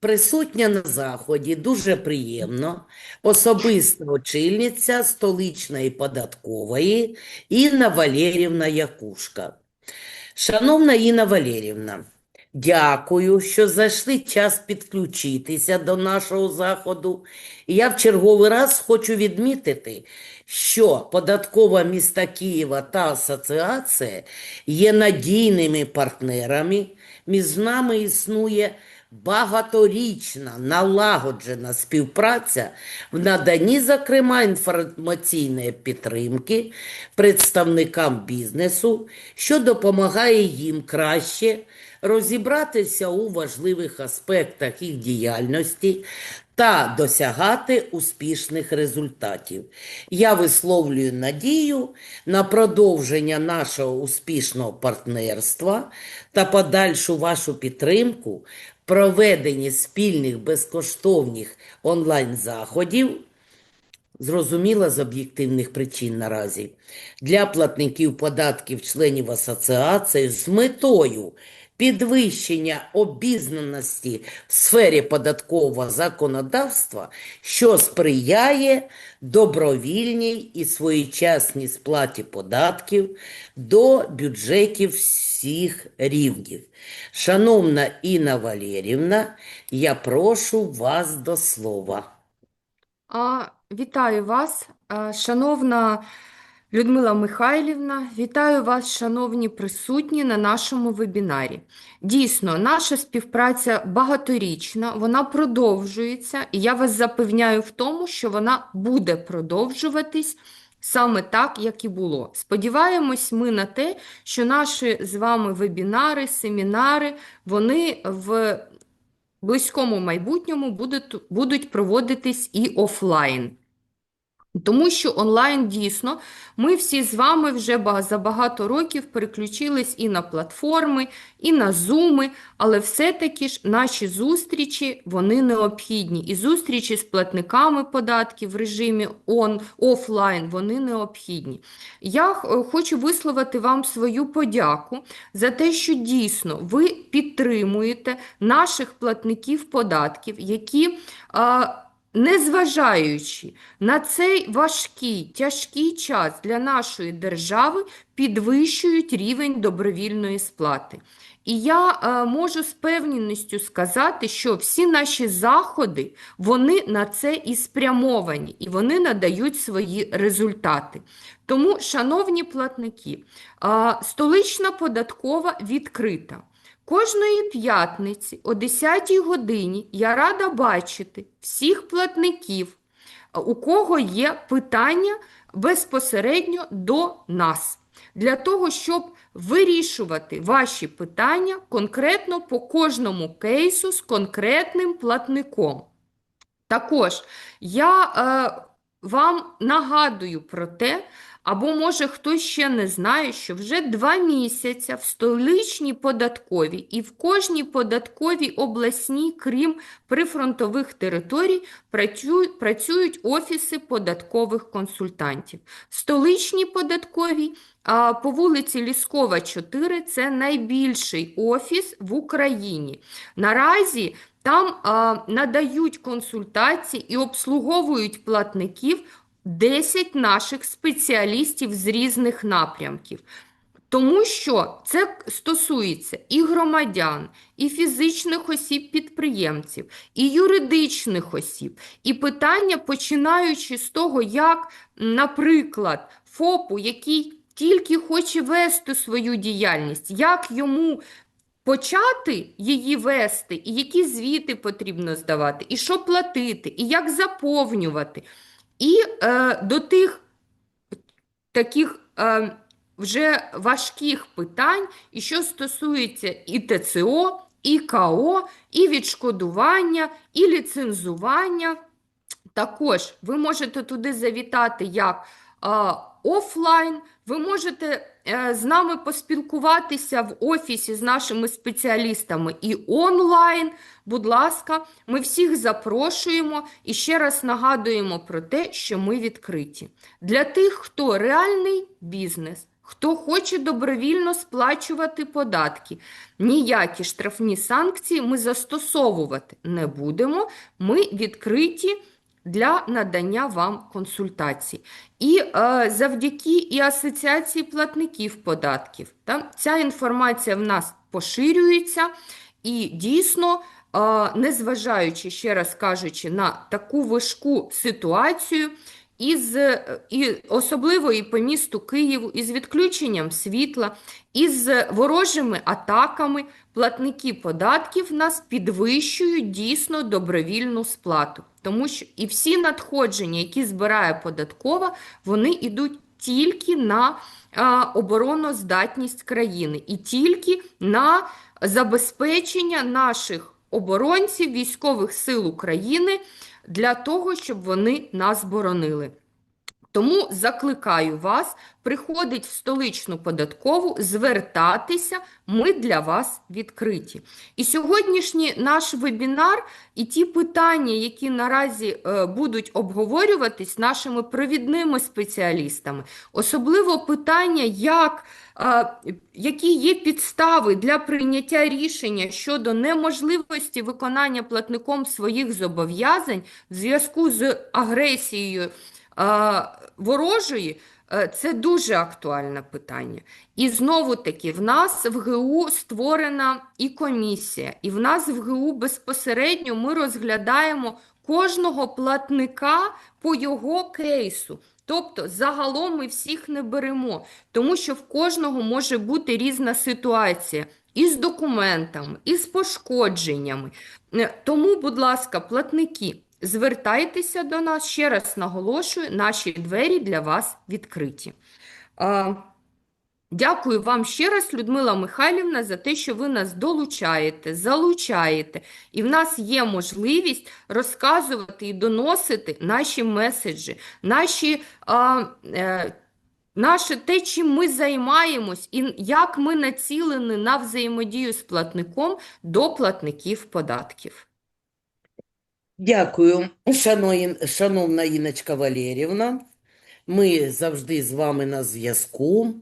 Присутня на заході дуже приємно. Особиста очільниця столичної податкової Інна Валерівна Якушка. Шановна Інна Валерівна, дякую, що знайшли час підключитися до нашого заходу. І я в черговий раз хочу відмітити, що податкова міста Києва та асоціація є надійними партнерами. Між нами існує багаторічна налагоджена співпраця в наданні, зокрема, інформаційної підтримки представникам бізнесу, що допомагає їм краще розібратися у важливих аспектах їх діяльності та досягати успішних результатів. Я висловлюю надію на продовження нашого успішного партнерства та подальшу вашу підтримку проведенні спільних безкоштовних онлайн-заходів Зрозуміло з об'єктивних причин наразі для платників податків членів асоціації з метою підвищення обізнаності в сфері податкового законодавства, що сприяє добровільній і своєчасній сплаті податків до бюджетів всіх рівнів. Шановна Інна Валерівна, я прошу вас до слова. А, Вітаю вас, шановна Людмила Михайлівна, вітаю вас, шановні присутні на нашому вебінарі. Дійсно, наша співпраця багаторічна, вона продовжується, і я вас запевняю в тому, що вона буде продовжуватись саме так, як і було. Сподіваємось ми на те, що наші з вами вебінари, семінари, вони в близькому майбутньому будуть, будуть проводитись і офлайн. Тому що онлайн дійсно, ми всі з вами вже за багато років переключились і на платформи, і на зуми, але все-таки ж наші зустрічі, вони необхідні. І зустрічі з платниками податків в режимі он, офлайн, вони необхідні. Я хочу висловити вам свою подяку за те, що дійсно ви підтримуєте наших платників податків, які Незважаючи на цей важкий, тяжкий час для нашої держави, підвищують рівень добровільної сплати. І я е, можу з певністю сказати, що всі наші заходи, вони на це і спрямовані, і вони надають свої результати. Тому, шановні платники, е, столична податкова відкрита. Кожної п'ятниці о 10 годині я рада бачити всіх платників, у кого є питання безпосередньо до нас, для того, щоб вирішувати ваші питання конкретно по кожному кейсу з конкретним платником. Також я е, вам нагадую про те, або може хтось ще не знає, що вже два місяці в столичній податковій і в кожній податковій обласній, крім прифронтових територій, працюють, офіси податкових консультантів. В столичній податковій по вулиці Ліскова, 4 це найбільший офіс в Україні. Наразі там надають консультації і обслуговують платників 10 наших спеціалістів з різних напрямків. Тому що це стосується і громадян, і фізичних осіб-підприємців, і юридичних осіб, і питання, починаючи з того, як, наприклад, ФОПу, який тільки хоче вести свою діяльність, як йому почати її вести, і які звіти потрібно здавати, і що платити, і як заповнювати. І е, до тих таких е, вже важких питань, і що стосується і ТЦО, і КО, і відшкодування, і ліцензування. Також ви можете туди завітати як е, офлайн, ви можете з нами поспілкуватися в офісі з нашими спеціалістами і онлайн. Будь ласка, ми всіх запрошуємо і ще раз нагадуємо про те, що ми відкриті. Для тих, хто реальний бізнес, хто хоче добровільно сплачувати податки. Ніякі штрафні санкції ми застосовувати не будемо. Ми відкриті для надання вам консультацій. І е, завдяки і Асоціації платників податків. Та, ця інформація в нас поширюється, і дійсно, е, незважаючи, ще раз кажучи, на таку важку ситуацію, із, е, і особливо і по місту Києву, із відключенням світла, із ворожими атаками, платники податків нас підвищують дійсно добровільну сплату. Тому що і всі надходження, які збирає податкова, вони йдуть тільки на а, обороноздатність країни і тільки на забезпечення наших оборонців, військових сил України для того, щоб вони нас боронили. Тому закликаю вас приходить в столичну податкову, звертатися, ми для вас відкриті. І сьогоднішній наш вебінар і ті питання, які наразі е, будуть обговорюватись нашими провідними спеціалістами, особливо питання, як, е, які є підстави для прийняття рішення щодо неможливості виконання платником своїх зобов'язань в зв'язку з агресією ворожої, е, це дуже актуальне питання. І знову таки, в нас в ГУ створена і комісія, і в нас в ГУ безпосередньо ми розглядаємо кожного платника по його кейсу. Тобто загалом ми всіх не беремо, тому що в кожного може бути різна ситуація із документами, із пошкодженнями. Е, Тому, будь ласка, платники, звертайтеся до нас, ще раз наголошую, наші двері для вас відкриті. Дякую вам ще раз, Людмила Михайлівна, за те, що ви нас долучаєте, залучаєте. І в нас є можливість розказувати і доносити наші меседжі, наші, а, е, наше те, чим ми займаємось, і як ми націлені на взаємодію з платником до платників податків. Дякую, шановна Іночка Валерівна. Ми завжди з вами на зв'язку.